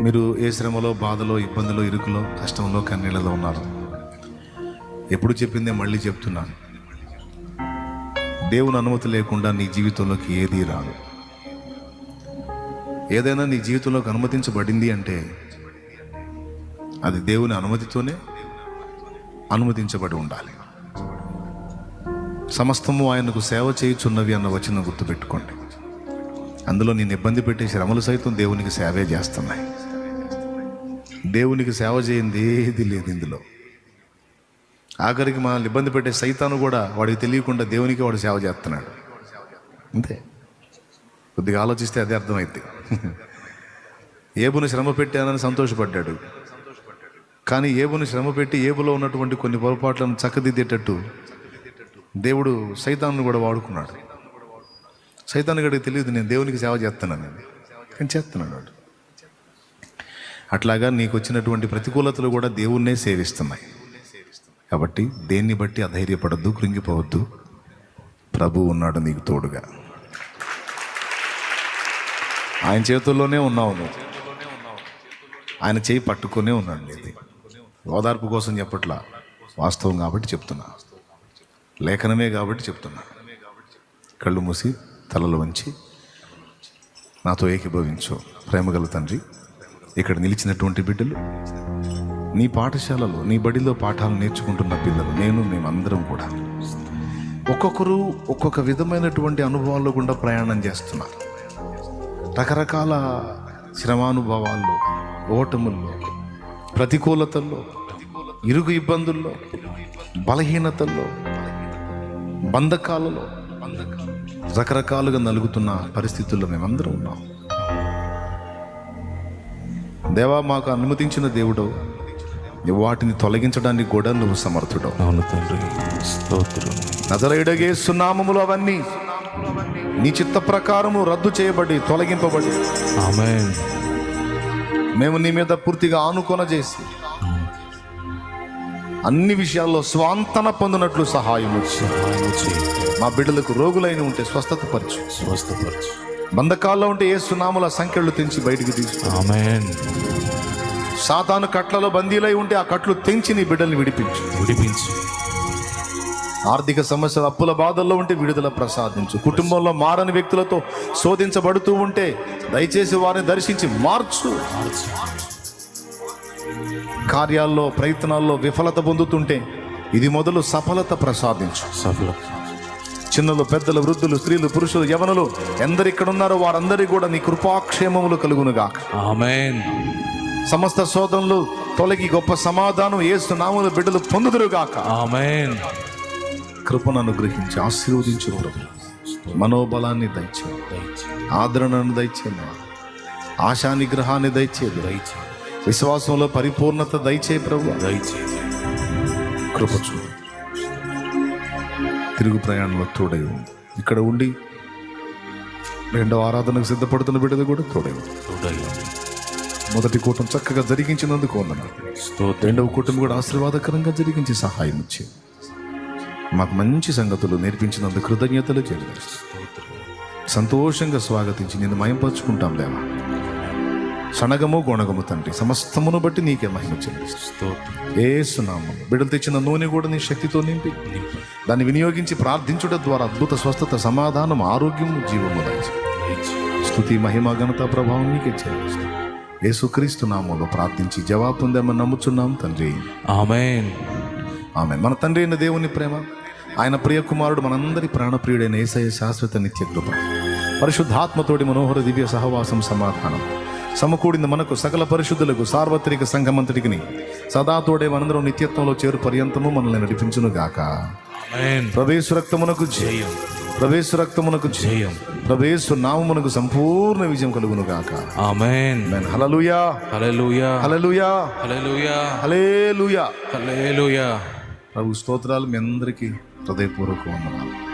మీరు ఏ శ్రమలో బాధలో ఇబ్బందిలో ఇరుకులో కష్టంలో కన్నీళ్ళలో ఉన్నారు? ఎప్పుడు చెప్పిందే మళ్ళీ చెప్తున్నాను. దేవుని అనుమతి లేకుండా నీ జీవితంలోకి ఏదీ రాదు. ఏదైనా నీ జీవితంలోకి అనుమతించబడింది అంటే అది దేవుని అనుమతితోనే అనుమతించబడి ఉండాలి. సమస్తము ఆయనకు సేవ చేయుచున్నవి అన్న వచనం గుర్తుపెట్టుకోండి. అందులో నేను ఇబ్బంది పెట్టే శ్రమలు సైతం దేవునికి సేవే చేస్తున్నాయి. దేవునికి సేవ చేయింది ఏది లేదు ఇందులో. ఆఖరికి మనల్ని ఇబ్బంది పెట్టే సైతాను కూడా వాడికి తెలియకుండా దేవునికి వాడు సేవ చేస్తున్నాడు. అంతే. కొద్దిగా ఆలోచిస్తే అదే అర్థమైంది ఏబును శ్రమ పెట్టానని సంతోషపడ్డాడు. కానీ ఏబును శ్రమ పెట్టి ఏబులో ఉన్నటువంటి కొన్ని పొరపాట్లను చక్కదిద్దేటట్టు దేవుడు సైతాన్ని కూడా వాడుకున్నాడు. సైతాన్ని గడికి తెలియదు నేను దేవునికి సేవ చేస్తున్నాను. నేను కానీ చేస్తున్నాడు వాడు అట్లాగా నీకు వచ్చినటువంటి ప్రతికూలతలు కూడా దేవుణ్ణే సేవిస్తున్నాయి. కాబట్టి దేన్ని బట్టి అధైర్యపడద్దు కృంగిపోవద్దు. ప్రభు ఉన్నాడు నీకు తోడుగా. ఆయన చేతుల్లోనే ఉన్నావు నువ్వు. ఆయన చేయి పట్టుకునే ఉన్నాడు నీది. ఓదార్పు కోసం చెప్పట్లా. వాస్తవం కాబట్టి చెప్తున్నా. లేఖనమే కాబట్టి చెప్తున్నా. కళ్ళు మూసి తలలు వంచి నాతో ఏకీభవించు. ప్రేమగల తండ్రి ఇక్కడ నిలిచినటువంటి బిడ్డలు నీ పాఠశాలలో నీ బడిలో పాఠాలు నేర్చుకుంటున్న పిల్లలు నేను మేమందరం కూడా. ఒక్కొక్కరు ఒక్కొక్క విధమైనటువంటి అనుభవాల్లో గుండా ప్రయాణం చేస్తున్నారు. రకరకాల శ్రమానుభవాల్లో ఓటముల్లో ప్రతికూలతల్లో ఇరుగు ఇబ్బందుల్లో బలహీనతల్లో బంధకాలలో రకరకాలుగా నలుగుతున్న పరిస్థితుల్లో మేమందరం ఉన్నాం. దేవా మాకు అనుమతించిన దేవుడు వాటిని తొలగించడానికి కూడా నువ్వు సమర్థుడవు. అవును తండ్రి. స్తోత్రం. నజరైడగే సున్నామములు అవన్నీ నీ చిత్త ప్రకారము రద్దు చేయబడి తొలగింపబడి ఆమెన్. మేము నీ మీద పూర్తిగా ఆనుకొన చేసి అన్ని విషయాల్లో స్వాంతన పొందినట్లు సహాయం మా బిడ్డలకు రోగులైన ఉంటే స్వస్థత పరచు. స్వస్థపరచు. బంధకాల్లో ఉంటే ఏ సునాముల సంఖ్యలు తెంచి బయటికి తీసు ఆమెన్. సాతాను కట్లలో బందీలై ఉంటే ఆ కట్లు తెంచి నీ బిడ్డల్ని విడిపించు. విడిపించు. ఆర్థిక సమస్యలు అప్పుల బాధల్లో ఉంటే విడుదల ప్రసాదించు. కుటుంబంలో మారని వ్యక్తులతో శోధించబడుతూ ఉంటే దయచేసి వారిని దర్శించి మార్చు. కార్యాల్లో ప్రయత్నాల్లో విఫలత పొందుతుంటే ఇది మొదలు సఫలత ప్రసాదించు. సఫలం చిన్నలు పెద్దలు వృద్ధులు స్త్రీలు పురుషులు యవనులు ఎందరు ఇక్కడ ఉన్నారో వారందరికీ కూడా నీ కృపాక్షేమములు కలుగునుగాక. ఆమెన్. సమస్త శోధనలు తొలగి గొప్ప సమాధానం ఏసు నాముల బిడ్డలు పొందుదురుగాక. ఆమెన్. కృపను అనుగ్రహించి ఆశీర్వదించు ప్రభు మనోబలాన్ని దయచే ఆదరణను దయచేది ఆశా నిగ్రహాన్ని దయచేది దయచే విశ్వాసంలో పరిపూర్ణత దయచే ప్రభు దయచే కృప చూడు తిరుగు ప్రయాణంలో తోడై ఉంది. ఇక్కడ ఉండి రెండవ ఆరాధనకు సిద్ధపడుతున్న బిడ్డలు కూడా తోడై ఉంది. మొదటి కూటం చక్కగా జరిగించినందుకు రెండవ కుటుంబం కూడా ఆశీర్వాదకరంగా జరిగించి సహాయం ఇచ్చి మాకు మంచి సంగతులు నేర్పించినందుకు కృతజ్ఞతలు చెల్లిస్తాం సంతోషంగా స్వాగతించి నేను మయంపరుచుకుంటాం దేవా సనగము గొణగము తండ్రి సమస్తమును బట్టి నీకే మహిమ చెల్లిస్తాం. స్తోత్రం ఏ సునామము బిడ్డలు తెచ్చిన నూనె కూడా నీ శక్తితో నింపి. దాన్ని వినియోగించి ప్రార్థించుట ద్వారా అద్భుత స్వస్థత సమాధానం ఆరోగ్యం జీవము స్తుతి మహిమ ఘనత ప్రభావం నీకే చెల్లిస్తాం. యేసుక్రీస్తు నామంలో ప్రార్థించి జవాబు పొందామని నమ్ముచున్నాం తండ్రి. ఆమెన్. ఆమె మన తండ్రి అయిన దేవుని ప్రేమ ఆయన ప్రియ కుమారుడు మనందరి ప్రాణప్రియుడైన ఏసయ శాశ్వత నిత్య కృప పరిశుద్ధాత్మతోటి మనోహర దివ్య సహవాసం సమాధానం. సమకూడిన మనకు సకల పరిశుద్ధులకు సార్వత్రిక సంఘమంతటికి సదా తోడే మనందరం నిత్యత్వంలో చేరు పర్యంతము మనల్ని నడిపించును గాక ప్రవేశ రక్తమునకు జయం. ప్రవేశ రక్తమునకు జయం. ప్రవేశ నామమునకు సంపూర్ణ విజయం కలుగును గాక ఆమెన్. హల్లెలూయా హల్లెలూయా హల్లెలూయా హల్లెలూయా హల్లెలూయా హల్లెలూయా ప్రభు స్తోత్రాలు మీ అందరికీ హృదయపూర్వక వందనాలు.